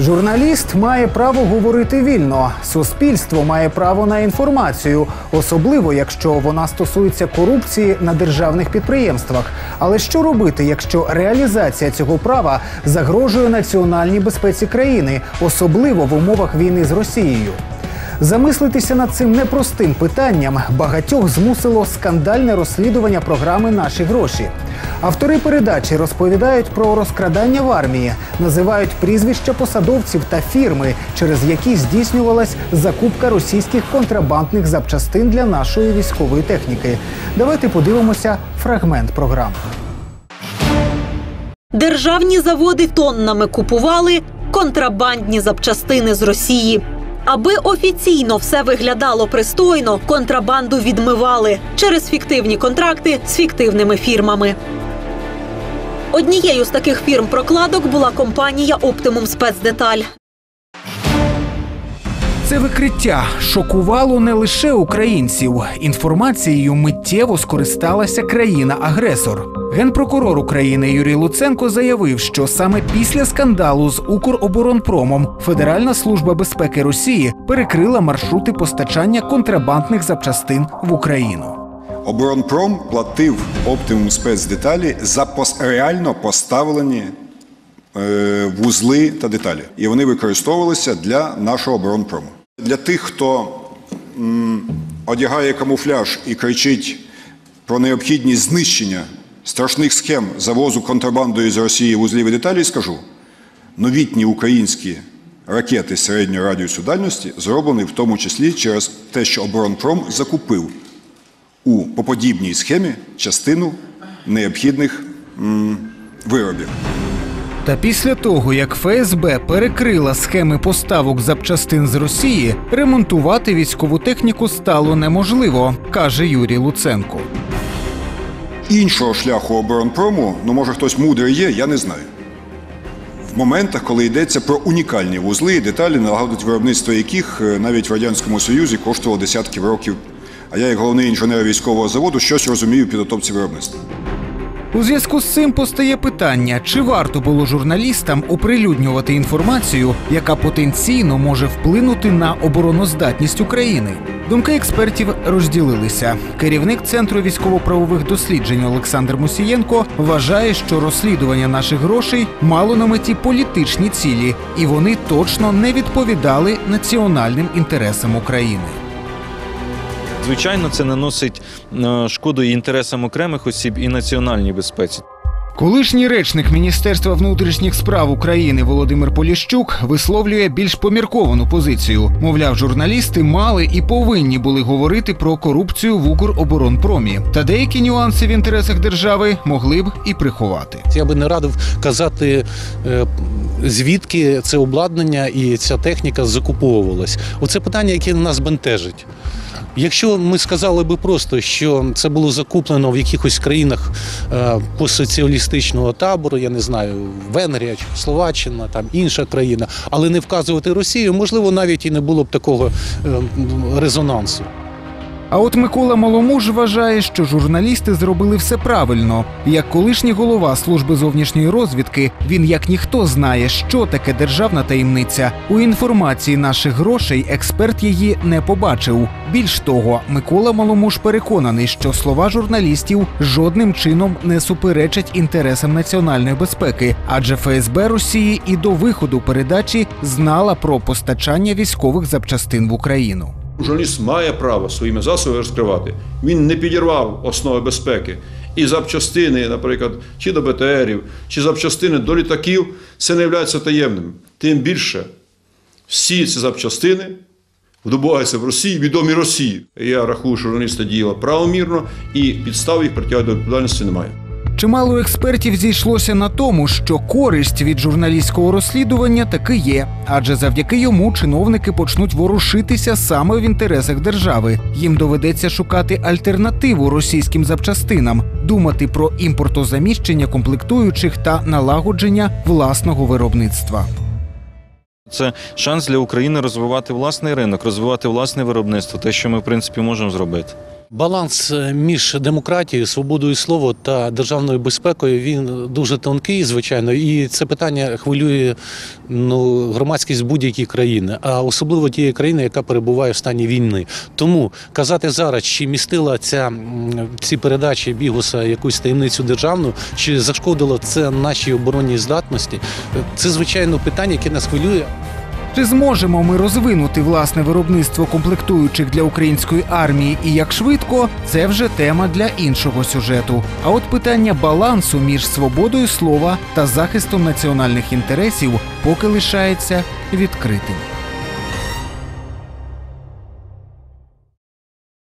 Журналіст має право говорити вільно. Суспільство має право на інформацію, особливо якщо вона стосується корупції на державних підприємствах. Але що робити, якщо реалізація цього права загрожує національній безпеці країни, особливо в умовах війни з Росією? Замислитися над цим непростим питанням багатьох змусило скандальне розслідування програми Наші гроші. Автори передачі розповідають про розкрадання в армії, називають прізвища посадовців та фірми, через які здійснювалась закупка російських контрабандних запчастин для нашої військової техніки. Давайте подивимося фрагмент програми. Державні заводи тоннами купували контрабандні запчастини з Росії. Аби офіційно все виглядало пристойно, контрабанду відмивали через фіктивні контракти з фіктивними фірмами. Однією з таких фірм прокладок була компанія Оптимум Спецдеталь. Це викриття шокувало не лише українців. Інформацією миттєво скористалася країна-агресор. Генпрокурор України Юрій Луценко заявив, що саме після скандалу з Укроборонпромом Федеральна служба безпеки Росії перекрила маршрути постачання контрабандних запчастин в Україну. Оборонпром платив оптимум спецдеталі за реально поставлені е, вузли та деталі. І вони використовувалися для нашого оборонпрому. Для тих, хто одягає камуфляж і кричить про необхідність знищення страшних схем завозу контрабандою з Росії вузлів і деталей, скажу: новітні українські ракети середньої радіусу дальності зроблені в тому числі через те, що оборонпром закупив у по подібній схемі частину необхідних виробів. Та після того, як ФСБ перекрила схеми поставок запчастин з Росії, ремонтувати військову техніку стало неможливо, каже Юрій Луценко. Іншого шляху оборонпрому, ну може хтось мудрий є, я не знаю. В моментах, коли йдеться про унікальні вузли і деталі, налагодить виробництво яких е, навіть в Радянському Союзі коштувало десятків років. А я, як головний інженер військового заводу, щось розумію в підготовці виробництва. У зв'язку з цим постає питання: чи варто було журналістам оприлюднювати інформацію, яка потенційно може вплинути на обороноздатність України? Думки експертів розділилися. Керівник центру військово-правових досліджень Олександр Мусієнко вважає, що розслідування наших грошей мало на меті політичні цілі, і вони точно не відповідали національним інтересам України. Звичайно, це наносить е, шкоду і інтересам окремих осіб і національній безпеці. Колишній речник Міністерства внутрішніх справ України Володимир Поліщук висловлює більш помірковану позицію. Мовляв, журналісти мали і повинні були говорити про корупцію в Укроборонпромі. Та деякі нюанси в інтересах держави могли б і приховати. Я би не радив казати, е, звідки це обладнання і ця техніка закуповувалась. Оце питання, яке нас бентежить. Якщо ми сказали би просто, що це було закуплено в якихось країнах е, постсоціалістичного табору, я не знаю, Венгрія, Словаччина, там інша країна, але не вказувати Росію, можливо, навіть і не було б такого е, резонансу. А от Микола Маломуж вважає, що журналісти зробили все правильно. Як колишній голова служби зовнішньої розвідки, він як ніхто знає, що таке державна таємниця. У інформації наших грошей експерт її не побачив. Більш того, Микола Маломуж переконаний, що слова журналістів жодним чином не суперечать інтересам національної безпеки, адже ФСБ Росії і до виходу передачі знала про постачання військових запчастин в Україну. Журналіст має право своїми засобами розкривати. Він не підірвав основи безпеки. І запчастини, наприклад, чи до БТРів, чи запчастини до літаків, це не є таємним. Тим більше всі ці запчастини вдобуваються в Росії, відомі Росії. Я рахую, що журналісти діяли правомірно і підстав їх притягати до відповідальності немає. Чимало експертів зійшлося на тому, що користь від журналістського розслідування таки є, адже завдяки йому чиновники почнуть ворушитися саме в інтересах держави. Їм доведеться шукати альтернативу російським запчастинам, думати про імпортозаміщення комплектуючих та налагодження власного виробництва. Це шанс для України розвивати власний ринок, розвивати власне виробництво, те, що ми в принципі можемо зробити. Баланс е, між демократією, свободою слова та державною безпекою він дуже тонкий, звичайно, і це питання хвилює ну, громадськість будь-якої країни, а особливо тієї країни, яка перебуває в стані війни. Тому казати зараз, чи містила ця ці передачі Бігуса якусь таємницю державну, чи зашкодило це нашій оборонній здатності, це звичайно питання, яке нас хвилює. Чи зможемо ми розвинути власне виробництво комплектуючих для української армії і як швидко це вже тема для іншого сюжету. А от питання балансу між свободою слова та захистом національних інтересів поки лишається відкритим.